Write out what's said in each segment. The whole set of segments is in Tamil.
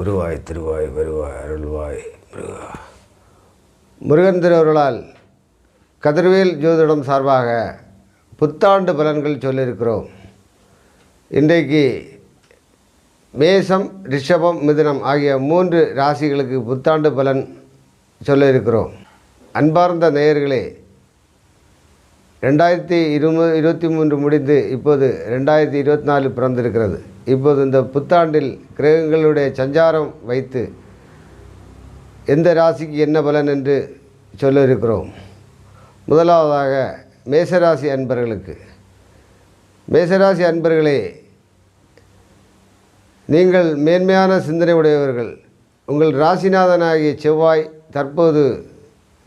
குருவாய் திருவாய் வருவாய் அருள்வாய் முருகா. முருகன் திருவருளால் கதிர்வேல் ஜோதிடம் சார்பாக புத்தாண்டு பலன்கள் சொல்லியிருக்கிறோம். இன்றைக்கு மேசம் ரிஷபம் மிதுனம் ஆகிய மூன்று ராசிகளுக்கு புத்தாண்டு பலன் சொல்ல இருக்கிறோம் அன்பார்ந்த நேயர்களே ரெண்டாயிரத்தி இருமு இருபத்தி மூன்று முடிந்து இப்போது ரெண்டாயிரத்தி இருபத்தி நாலு பிறந்திருக்கிறது. இப்போது இந்த புத்தாண்டில் கிரகங்களுடைய சஞ்சாரம் வைத்து எந்த ராசிக்கு என்ன பலன் என்று சொல்ல இருக்கிறோம் முதலாவதாக மேசராசி அன்பர்களுக்கு. மேசராசி அன்பர்களே நீங்கள் மேன்மையான சிந்தனை உடையவர்கள். உங்கள் ராசிநாதனாகிய செவ்வாய் தற்போது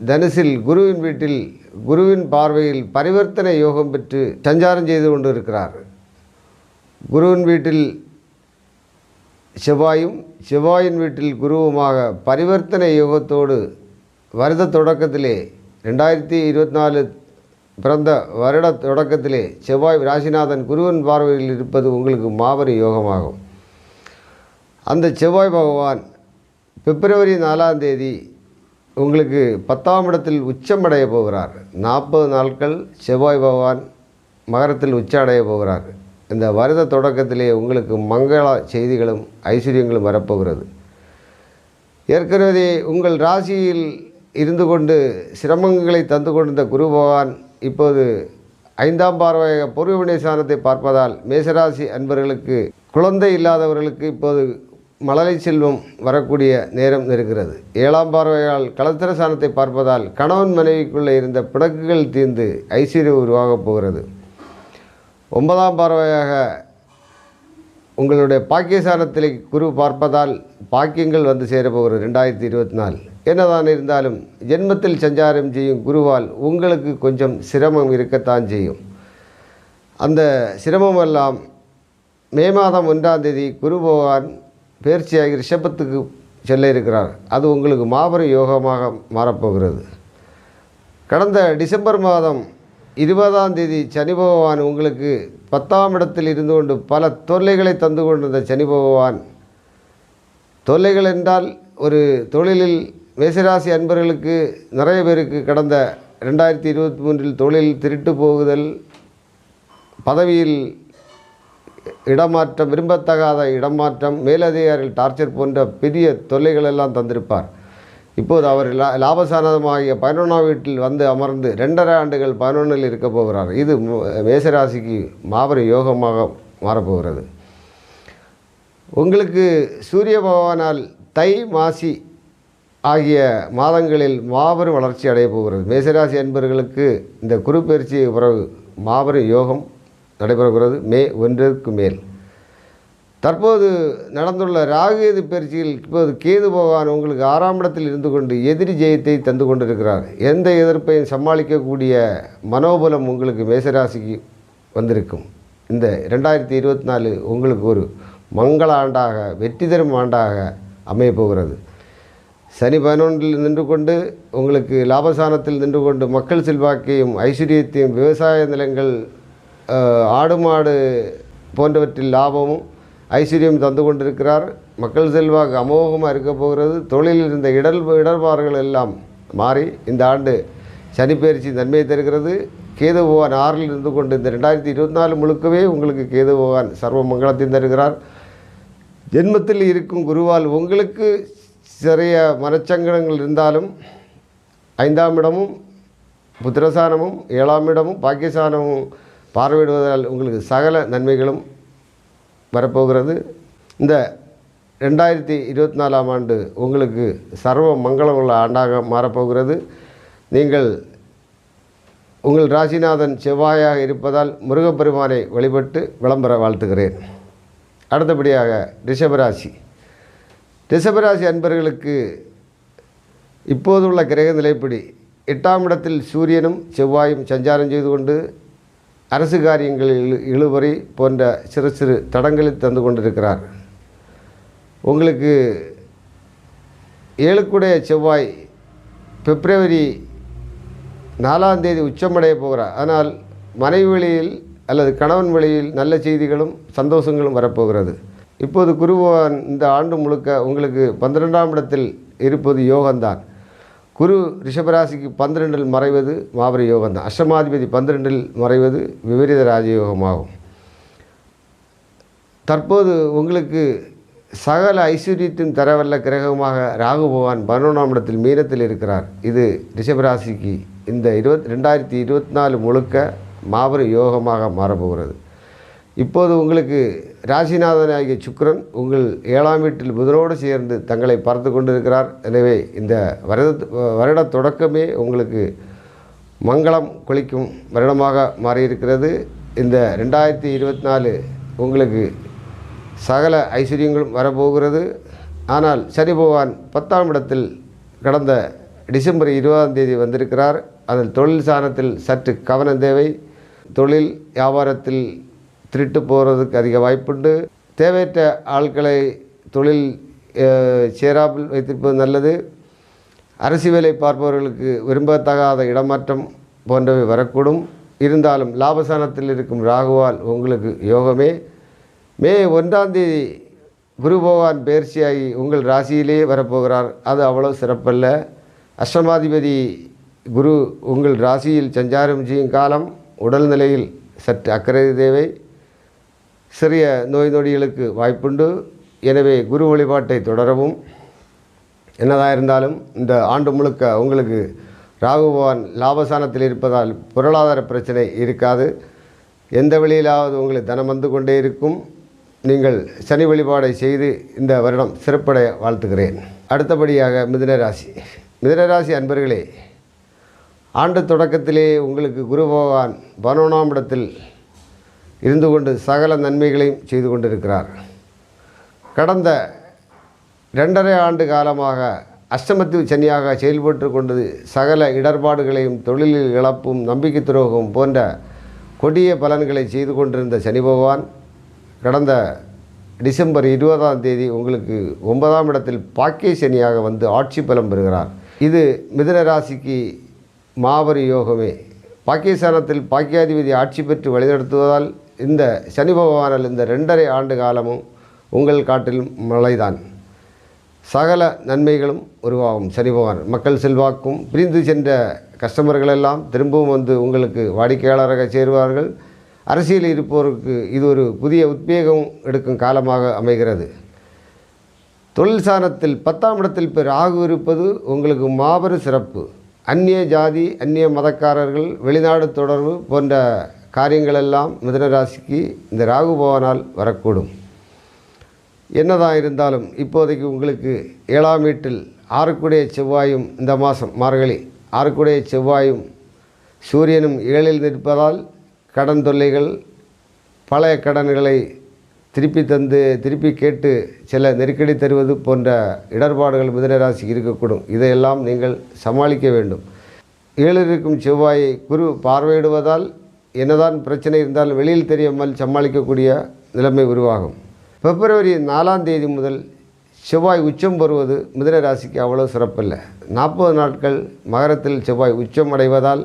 தனுசில் குருவின் வீட்டில் குருவின் பார்வையில் பரிவர்த்தனை யோகம் பெற்று சஞ்சாரம் செய்து கொண்டு இருக்கிறார் குருவின் வீட்டில் செவ்வாயும் செவ்வாயின் வீட்டில் குருவுமாக பரிவர்த்தனை யோகத்தோடு வருட தொடக்கத்திலே ரெண்டாயிரத்தி இருபத்தி நாலு பிறந்த வருட தொடக்கத்திலே செவ்வாய் ராசிநாதன் குருவின் பார்வையில் இருப்பது உங்களுக்கு மாபெரும் யோகமாகும். அந்த செவ்வாய் பகவான் பிப்ரவரி நாலாம் தேதி உங்களுக்கு பத்தாம் இடத்தில் உச்சமடைய போகிறார். நாற்பது நாட்கள் செவ்வாய் பகவான் மகரத்தில் உச்சம் அடைய போகிறார். இந்த வருத தொடக்கத்திலே உங்களுக்கு மங்கள செய்திகளும் ஐஸ்வர்யங்களும் வரப்போகிறது. ஏற்கனவே உங்கள் ராசியில் இருந்து கொண்டு சிரமங்களை தந்து கொண்டிருந்த குரு பகவான் இப்போது ஐந்தாம் பார்வையாக பொருவினை சாணத்தை பார்ப்பதால் மேசராசி அன்பர்களுக்கு குழந்தை இல்லாதவர்களுக்கு இப்போது மழலை செல்வம் வரக்கூடிய நேரம் இருக்கிறது. ஏழாம் பார்வையால் களத்திர சாணத்தை பார்ப்பதால் கணவன் மனைவிக்குள்ளே இருந்த பிணக்குகள் தீர்ந்து ஐஸ்வர்யம் உருவாகப் போகிறது. ஒன்பதாம் பார்வையாக உங்களுடைய பாக்கியசானத்தில் குரு பார்ப்பதால் பாக்கியங்கள் வந்து சேரப்போகிறது ரெண்டாயிரத்தி இருபத்தி நாலு. என்னதான் இருந்தாலும் ஜென்மத்தில் சஞ்சாரம் செய்யும் குருவால் உங்களுக்கு கொஞ்சம் சிரமம் இருக்கத்தான் செய்யும். அந்த சிரமமெல்லாம் மே மாதம் ஒன்றாம் தேதி குரு பகவான் பயிற்சியாகி ரிஷபத்துக்கு செல்ல இருக்கிறார். அது உங்களுக்கு மாபெரும் யோகமாக மாறப்போகிறது. கடந்த டிசம்பர் மாதம் இருபதாம் தேதி சனி பகவான் உங்களுக்கு பத்தாம் இடத்தில் இருந்து கொண்டு பல தொல்லைகளை தந்து கொண்டிருந்த சனி பகவான். தொல்லைகள் என்றால் ஒரு தொழிலில் மேசராசி அன்பர்களுக்கு நிறைய பேருக்கு கடந்த ரெண்டாயிரத்தி இருபத்தி மூன்றில் தொழில் திருட்டு போகுதல் பதவியில் இடமாற்றம் விரும்பத்தகாத இடமாற்றம் மேலதிகாரிகள் டார்ச்சர் போன்ற பெரிய தொல்லைகள் எல்லாம் தந்திருப்பார். இப்போது அவர் லா லாபசானதமாகிய பதினொன்றாம் வீட்டில் வந்து அமர்ந்து ரெண்டரை ஆண்டுகள் பதினொன்றில் இருக்க போகிறார். இது மேசராசிக்கு மாபெரும் யோகமாக மாறப்போகிறது. உங்களுக்கு சூரிய பகவானால் தை மாசி ஆகிய மாதங்களில் மாபெரும் வளர்ச்சி அடைய போகிறது. மேசராசி என்பவர்களுக்கு இந்த குரு பயிற்சி பிறகு மாபெரும் யோகம் நடைபெறுகிறது மே ஒன்றிற்கு மேல். தற்போது நடந்துள்ள ராகுகேது பயிற்சியில் இப்போது கேது பகவான் உங்களுக்கு ஆறாம் இடத்தில் இருந்து கொண்டு எதிரி ஜெயத்தை தந்து கொண்டிருக்கிறார். எந்த எதிர்ப்பையும் சமாளிக்கக்கூடிய மனோபலம் உங்களுக்கு மேசராசிக்கு வந்திருக்கும். இந்த ரெண்டாயிரத்தி இருபத்தி நாலு உங்களுக்கு ஒரு மங்கள ஆண்டாக வெற்றி தரும் ஆண்டாக அமையப்போகிறது சனி பதினொன்றில் நின்று கொண்டு உங்களுக்கு லாபசானத்தில் நின்று கொண்டு மக்கள் செல்வாக்கையும் ஐஸ்வர்யத்தையும் விவசாய நிலங்கள் ஆடு மாடு போன்றவற்றில் லாபமும் ஐஸ்வர்யம் தந்து கொண்டிருக்கிறார். மக்கள் செல்வாக்கு அமோகமாக இருக்க போகிறது. தொழிலில் இருந்த இடர் இடர்பாடுகள் எல்லாம் மாறி இந்த ஆண்டு சனிப்பெயர்ச்சி நன்மையை தருகிறது. கேது பகவான் ஆறில் இருந்து கொண்டு இந்த ரெண்டாயிரத்தி இருபத்தி நாலு முழுக்கவே உங்களுக்கு கேது பகவான் சர்வ மங்களத்தையும் தருகிறார். ஜென்மத்தில் இருக்கும் குருவால் உங்களுக்கு சிறிய மனச்சங்கடங்கள் இருந்தாலும் ஐந்தாம் இடமும் புத்திரசானமும் ஏழாம் இடமும் பாக்கியசானமும் பார்வையிடுவதால் உங்களுக்கு சகல நன்மைகளும் வரப்போகிறது. இந்த ரெண்டாயிரத்தி இருபத்தி நாலாம் ஆண்டு உங்களுக்கு சர்வ மங்களம் உள்ள ஆண்டாக மாறப்போகிறது. நீங்கள் உங்கள் ராசிநாதன் செவ்வாயாக இருப்பதால் முருகப்பெருமானை வழிபட்டு விளம்பர வாழ்த்துகிறேன். அடுத்தபடியாக ரிஷபராசி. ரிஷபராசி அன்பர்களுக்கு இப்போதுள்ள கிரக நிலைப்படி எட்டாம் இடத்தில் சூரியனும் செவ்வாயும் சஞ்சாரம் செய்து கொண்டு அரசு காரியங்களில் இழு போன்ற சிறு சிறு தடங்களை தந்து கொண்டிருக்கிறார். உங்களுக்கு ஏழுக்குடைய செவ்வாய் பிப்ரவரி நாலாம் தேதி உச்சமடைய போகிறார். ஆனால் மனைவி வழியில் அல்லது கணவன் வழியில் நல்ல செய்திகளும் சந்தோஷங்களும் வரப்போகிறது. இப்போது குருபவான் இந்த ஆண்டு முழுக்க உங்களுக்கு பன்னிரெண்டாம் இடத்தில் இருப்பது யோகம்தான். குரு ரிஷபராசிக்கு பன்னிரெண்டில் மறைவது மாபர யோகம்தான். அஷ்டமாதிபதி பன்னிரெண்டில் மறைவது விபரீத ராஜயோகமாகும். தற்போது உங்களுக்கு சகல ஐஸ்வர்யத்தின் தரவல்ல கிரகமாக ராகு பகவான் பதினொன்றாம் இடத்தில் மீனத்தில் இருக்கிறார். இது ரிஷபராசிக்கு இந்த இருபத் ரெண்டாயிரத்தி இருபத்தி நாலு முழுக்க மாபெரும் யோகமாக மாறப்போகிறது. இப்போது உங்களுக்கு ராசிநாதனாகிய சுக்கரன் உங்கள் ஏழாம் வீட்டில் புதனோடு சேர்ந்து தங்களை பார்த்து கொண்டிருக்கிறார். எனவே இந்த வருட வருட தொடக்கமே உங்களுக்கு மங்களம் கொளிக்கும் வருடமாக மாறியிருக்கிறது. இந்த ரெண்டாயிரத்தி இருபத்தி நாலு உங்களுக்கு சகல ஐஸ்வர்யங்களும் வரப்போகிறது. ஆனால் சனி பகவான் பத்தாம் இடத்தில் கடந்த டிசம்பர் இருபதாம் தேதி வந்திருக்கிறார். அதில் தொழில் சாணத்தில் சற்று கவனம் தேவை. தொழில் வியாபாரத்தில் திருட்டு போகிறதுக்கு அதிக வாய்ப்புண்டு. தேவையற்ற ஆட்களை தொழில் சேராமல் வைத்திருப்பது நல்லது. அரசு வேலை பார்ப்பவர்களுக்கு விரும்பத்தகாத இடமாற்றம் போன்றவை வரக்கூடும். இருந்தாலும் லாபசானத்தில் இருக்கும் ராகுவால் உங்களுக்கு யோகமே. மே ஒன்றாம் தேதி குரு பகவான் பயிற்சியாகி உங்கள் ராசியிலே வரப்போகிறார். அது அவ்வளோ சிறப்பல்ல. அஷ்டமாதிபதி குரு உங்கள் ராசியில் சஞ்சாரம் செய்யும் காலம் உடல்நிலையில் சற்று அக்கறை தேவை. சிறிய நோய் நொடிகளுக்கு வாய்ப்புண்டு. எனவே குரு வழிபாட்டை தொடரவும். என்னதாக இருந்தாலும் இந்த ஆண்டு முழுக்க உங்களுக்கு ராகு பகவான் லாபசானத்தில் இருப்பதால் பொருளாதார பிரச்சனை இருக்காது. எந்த வழியிலாவது உங்களுக்கு தனம் வந்து கொண்டே இருக்கும். நீங்கள் சனி வழிபாடை செய்து இந்த வருடம் சிறப்படைய வாழ்த்துகிறேன். அடுத்தபடியாக மிதுன ராசி. அன்பர்களே ஆண்டு தொடக்கத்திலே உங்களுக்கு குரு பகவான் பதினொன்றாம் இடத்தில் இருந்து கொண்டு சகல நன்மைகளையும் செய்து கொண்டிருக்கிறார். கடந்த ரெண்டரை ஆண்டு காலமாக அஷ்டமத்து சனியாக செயல்பட்டு கொண்டது சகல இடர்பாடுகளையும் தொழிலில் இழப்பும் நம்பிக்கை துரோகம் போன்ற கொடிய பலன்களை செய்து கொண்டிருந்த சனி பகவான் கடந்த டிசம்பர் இருபதாம் தேதி உங்களுக்கு ஒன்பதாம் இடத்தில் பாக்கிய சனியாக வந்து ஆட்சி பலம் பெறுகிறார். இது மிதன ராசிக்கு மாபெரும் யோகமே. பாக்கியஸ்தானத்தில் பாக்கியாதிபதி ஆட்சி பெற்று வழிநடத்துவதால் இந்த சனி பகவானால் இந்த ரெண்டரை ஆண்டு காலமும் உங்கள் காட்டிலும் மழைதான். சகல நன்மைகளும் உருவாகும் சனி பகவான். மக்கள் செல்வாக்கும் பிரிந்து சென்ற கஸ்டமர்கள் எல்லாம் திரும்பவும் வந்து உங்களுக்கு வாடிக்கையாளராக சேருவார்கள். அரசியல் இருப்போருக்கு இது ஒரு புதிய உத்வேகம் எடுக்கும் காலமாக அமைகிறது. தொழில் சாணத்தில் பத்தாம் இடத்தில் இப்போ ராகு இருப்பது உங்களுக்கு மாபெரும் சிறப்பு. அந்நிய ஜாதி அந்நிய மதக்காரர்கள் வெளிநாடு தொடர்பு போன்ற காரியங்களெல்லாம் மிதனராசிக்கு இந்த ராகு பவனால் வரக்கூடும். என்னதான் இருந்தாலும் இப்போதைக்கு உங்களுக்கு ஏழாம் வீட்டில் ஆறுக்குடைய செவ்வாயும் இந்த மாதம் மார்கழி ஆறுக்குடைய செவ்வாயும் சூரியனும் ஏழில் நிற்பதால் கடன் தொல்லைகள் பழைய கடன்களை திருப்பி தந்து திருப்பி கேட்டு சில நெருக்கடி தருவது போன்ற இடர்பாடுகள் மிதனராசிக்கு இருக்கக்கூடும். இதையெல்லாம் நீங்கள் சமாளிக்க வேண்டும். ஏழில் இருக்கும் செவ்வாயை குரு பார்வையிடுவதால் என்னதான் பிரச்சனை இருந்தாலும் வெளியில் தெரியாமல் சமாளிக்கக்கூடிய நிலைமை உருவாகும். பிப்ரவரி நாலாம் தேதி முதல் செவ்வாய் உச்சம் பெறுவது மிதுன ராசிக்கு அவ்வளோ சிறப்பில்லை. நாற்பது நாட்கள் மகரத்தில் செவ்வாய் உச்சம் அடைவதால்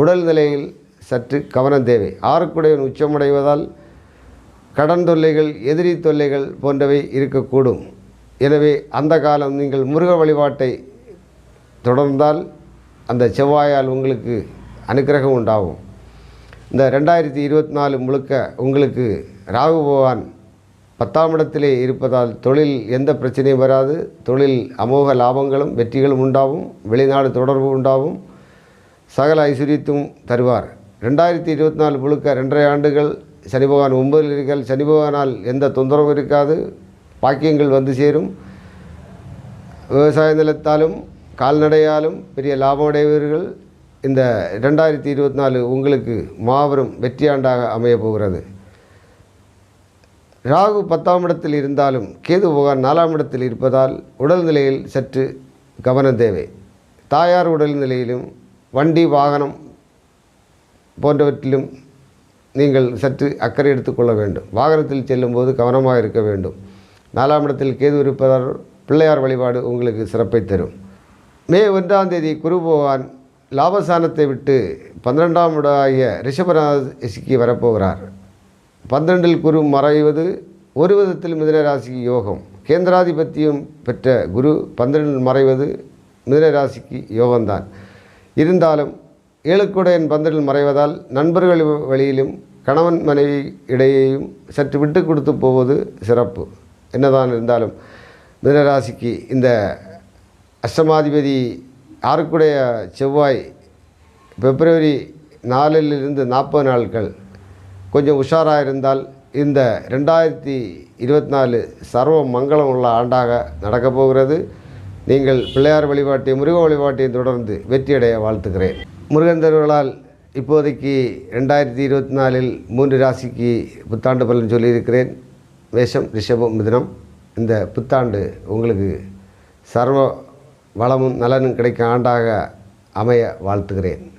உடல் நிலையில் சற்று கவனம் தேவை. ஆறுக்குடையவன் உச்சமடைவதால் கடன் தொல்லைகள் எதிரி தொல்லைகள் போன்றவை இருக்கக்கூடும். எனவே அந்த காலம் நீங்கள் முருக வழிபாட்டை தொடர்ந்தால் அந்த செவ்வாயால் உங்களுக்கு அனுக்கிரகம் உண்டாகும். இந்த ரெண்டாயிரத்தி இருபத்தி நாலு முழுக்க உங்களுக்கு ராகு பகவான் பத்தாம் இடத்திலே இருப்பதால் தொழில் எந்த பிரச்சனையும் வராது. தொழில் அமோக லாபங்களும் வெற்றிகளும் உண்டாகும். வெளிநாடு தொடர்பு உண்டாகும். சகல ஐஸ்வர்யத்தும் தருவார். ரெண்டாயிரத்தி இருபத்தி நாலு முழுக்க ரெண்டரை ஆண்டுகள் சனி பகவான் ஒன்பதில் இருக்கால் சனி பகவானால் எந்த தொந்தரவும் இருக்காது. பாக்கியங்கள் வந்து சேரும். விவசாய நிலத்தாலும் கால்நடையாலும் பெரிய லாபம் அடைவீர்கள். இந்த ரெண்டாயிரத்தி இருபத்தி நாலு உங்களுக்கு மாபெரும் வெற்றியாண்டாக அமையப் போகிறது ராகு பத்தாம் இடத்தில் இருந்தாலும் கேது பகவான் நாலாம் இடத்தில் இருப்பதால் உடல்நிலையில் சற்று கவனம் தேவை. தாயார் உடல்நிலையிலும் வண்டி வாகனம் போன்றவற்றிலும் நீங்கள் சற்று அக்கறை எடுத்துக்கொள்ள வேண்டும். வாகனத்தில் செல்லும்போது கவனமாக இருக்க வேண்டும். நாலாம் இடத்தில் கேது இருப்பதால் பிள்ளையார் வழிபாடு உங்களுக்கு சிறப்பை தரும். மே ஒன்றாம் தேதி குரு பகவான் லாபஸ்தானத்தை விட்டு பன்னிரெண்டாம் விடாகிய ரிஷபராசிக்கு வரப்போகிறார். பன்னிரெண்டில் குரு மறைவது ஒரு விதத்தில் மிதனராசிக்கு யோகம். கேந்திராதிபத்தியம் பெற்ற குரு பந்திரண்டில் மறைவது மிதனராசிக்கு யோகம்தான். இருந்தாலும் ஏழுக்குடையன் பந்திரில் மறைவதால் நண்பர்கள் வழியிலும் கணவன் மனைவி இடையேயும் சற்று விட்டு கொடுத்து போவது சிறப்பு. என்னதான் இருந்தாலும் மிதனராசிக்கு இந்த அஷ்டமாதிபதி ஆறுக்குடைய செவ்வாய் பிப்ரவரி நாலிலிருந்து நாற்பது நாட்கள் கொஞ்சம் உஷாராக இருந்தால் இந்த ரெண்டாயிரத்தி இருபத்தி நாலு சர்வ மங்களம் உள்ள ஆண்டாக நடக்கப் போகிறது. நீங்கள் பிள்ளையார் வழிபாட்டையும் முருக வழிபாட்டையும் தொடர்ந்து வெற்றியடைய வாழ்த்துக்கிறேன் முருகன் இப்போதைக்கு ரெண்டாயிரத்தி இருபத்தி நாலில் மூன்று ராசிக்கு புத்தாண்டு பலன் சொல்லியிருக்கிறேன். மேஷம் ரிஷபம் மிதனம். இந்த புத்தாண்டு உங்களுக்கு சர்வ வளமும் நலனும் கிடைக்கும் ஆண்டாக அமைய வாழ்த்துகிறேன்.